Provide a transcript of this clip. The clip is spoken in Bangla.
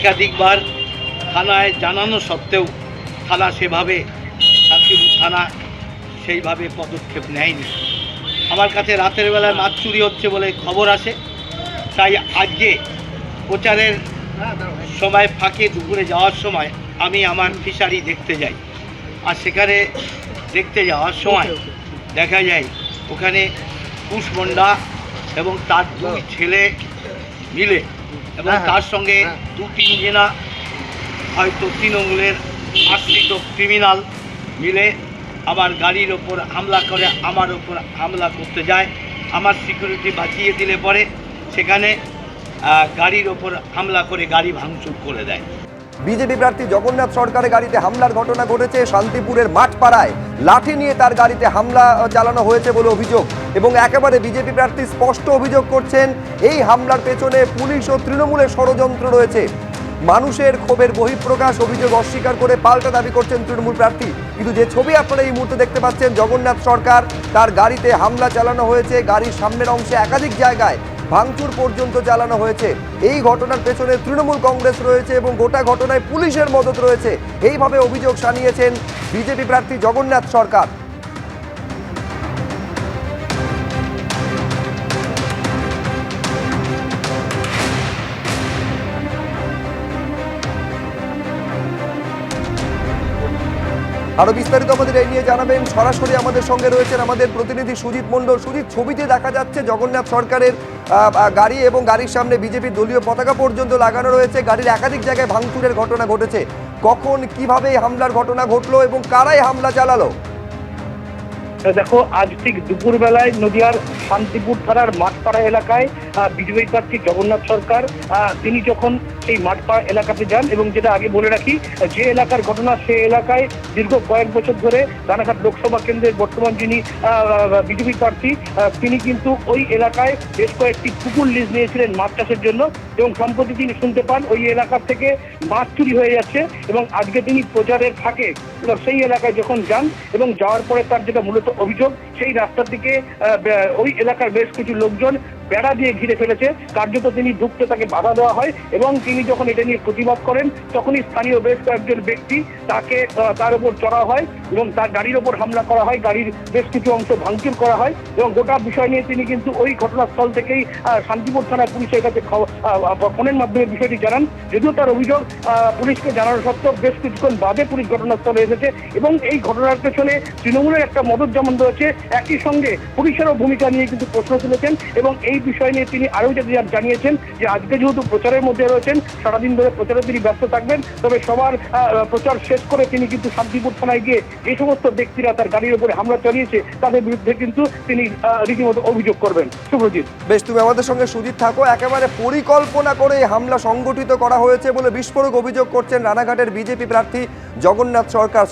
একাধিকবার থানায় জানানো সত্ত্বেও থানা সেভাবে শান্তিপুর থানা সেইভাবে পদক্ষেপ নেয়নি। আমার কাছে রাতের বেলায় মাছ চুরি হচ্ছে বলে খবর আসে। তাই আজকে প্রচারের সময় ফাঁকে দুপুরে যাওয়ার সময় আমি আমার ফিশারি দেখতে যাই। আর সেখানে দেখতে যাওয়ার সময় দেখা যায় ওখানে কুশমন্ডা এবং তার দুই ছেলে মিলে এবং হ্যাঁ, তার সঙ্গে হ্যাঁ। দু তিনজনা হয়তো তৃণমূলের আশ্রিত ক্রিমিনাল মিলে আমার গাড়ির ওপর হামলা করে আমার ওপর হামলা করতে যায়। আমার সিকিউরিটি বাঁচিয়ে দিলে পরে সেখানে গাড়ির ওপর হামলা করে গাড়ি ভাঙচুর করে দেয়। বিজেপি প্রার্থী জগন্নাথ সরকারের গাড়িতে হামলার ঘটনা ঘটেছে শান্তিপুরের মাঠপাড়ায়। লাঠি নিয়ে তার গাড়িতে হামলা চালানো হয়েছে বলে অভিযোগ। এবং একেবারে বিজেপি প্রার্থী স্পষ্ট অভিযোগ করছেন, এই হামলার পেছনে পুলিশ ও তৃণমূলের ষড়যন্ত্র রয়েছে। মানুষের ক্ষোভের বহিঃপ্রকাশ, অভিযোগ অস্বীকার করে পাল্টা দাবি করছেন তৃণমূল প্রার্থী। কিন্তু যে ছবি আপনারা এই মুহূর্তে দেখতে পাচ্ছেন, জগন্নাথ সরকার তার গাড়িতে হামলা চালানো হয়েছে। গাড়ির সামনের অংশে একাধিক জায়গায় ভাঙচুর পর্যন্ত চালানো হয়েছে। এই ঘটনার পেছনে তৃণমূল কংগ্রেস রয়েছে এবং গোটা ঘটনায় পুলিশের মদত রয়েছে। এইভাবে অভিযোগ সানিয়েছেন বিজেপি প্রার্থী জগন্নাথ সরকার। আরও বিস্তারিত আমাদের এই নিয়ে জানাবেন। সরাসরি আমাদের সঙ্গে রয়েছেন আমাদের প্রতিনিধি সুজিত মন্ডল সুজিত, ছবিতে দেখা যাচ্ছে জগন্নাথ সরকারের গাড়ি এবং গাড়ির সামনে বিজেপির দলীয় পতাকা পর্যন্ত লাগানো রয়েছে। গাড়ির একাধিক জায়গায় ভাঙচুরের ঘটনা ঘটেছে। কখন, কীভাবে হামলার ঘটনা ঘটলো এবং কারাই হামলা চালালো? দেখো, আজ ঠিক দুপুরবেলায় নদিয়ার শান্তিপুর থানার মাঠপাড়া এলাকায় বিজেপি প্রার্থী জগন্নাথ সরকার তিনি যখন সেই মাঠপাড়া এলাকাতে যান এবং যেটা আগে বলে রাখি, যে এলাকার ঘটনা সে এলাকায় দীর্ঘ কয়েক বছর ধরে রানাঘাট লোকসভা কেন্দ্রের বর্তমান যিনি বিজেপি প্রার্থী তিনি কিন্তু ওই এলাকায় বেশ কয়েকটি পুকুর লিজ নিয়েছিলেন মাছ চাষের জন্য এবং সম্প্রতি তিনি শুনতে পান ওই এলাকা থেকে মাছ চুরি হয়ে যাচ্ছে এবং আজকে তিনি প্রচারের ফাঁকে সেই এলাকায় যখন যান এবং যাওয়ার পরে তার যেটা মূলত অভিযোগ, সেই রাস্তার দিকে ওই এলাকার বেশ কিছু লোকজন বেড়া দিয়ে ঘিরে ফেলেছে। কার্যত তিনি ঢুকতে তাকে বাধা দেওয়া হয় এবং তিনি যখন এটা নিয়ে প্রতিবাদ করেন, তখনই স্থানীয় বেশ কয়েকজন ব্যক্তি তাকে তার উপর চড়া হয় এবং তার গাড়ির ওপর হামলা করা হয়। গাড়ির বেশ কিছু অংশ ভাঙচুর করা হয় এবং গোটা বিষয় নিয়ে তিনি কিন্তু ওই ঘটনাস্থল থেকেই শান্তিপুর থানার পুলিশের কাছে ফোনের মাধ্যমে বিষয়টি জানান। যদিও তার অভিযোগ পুলিশকে জানানো সত্ত্বেও বেশ কিছুক্ষণ বাদে পুলিশ ঘটনাস্থলে এসেছে এবং এই ঘটনার পেছনে তৃণমূলের একটা মদত যেমন রয়েছে, একই সঙ্গে পুলিশেরও ভূমিকা নিয়ে কিন্তু প্রশ্ন তুলেছেন এবং এই বিষয় নিয়ে তিনি আরও জানিয়েছেন যে আজকে যেহেতু প্রচারের মধ্যে রয়েছেন, সারাদিন ধরে প্রচারে তিনি ব্যস্ত থাকবেন, তবে সবার প্রচার শেষ করে তিনি কিন্তু শান্তিপুর থানায় গিয়ে যে সমস্ত ব্যক্তিরা তার গাড়ির উপরে হামলা চালিয়েছে, তাদের বিরুদ্ধে কিন্তু তিনি রীতিমতো অভিযোগ করবেন। শুভজিৎ বেশ, তুমি আমাদের সঙ্গে সুজিত থাকো। একেবারে পরিকল্পনা করে হামলা সংগঠিত করা হয়েছে বলে বিস্ফোরক অভিযোগ করছেন রানাঘাটের বিজেপি প্রার্থী জগন্নাথ সরকার।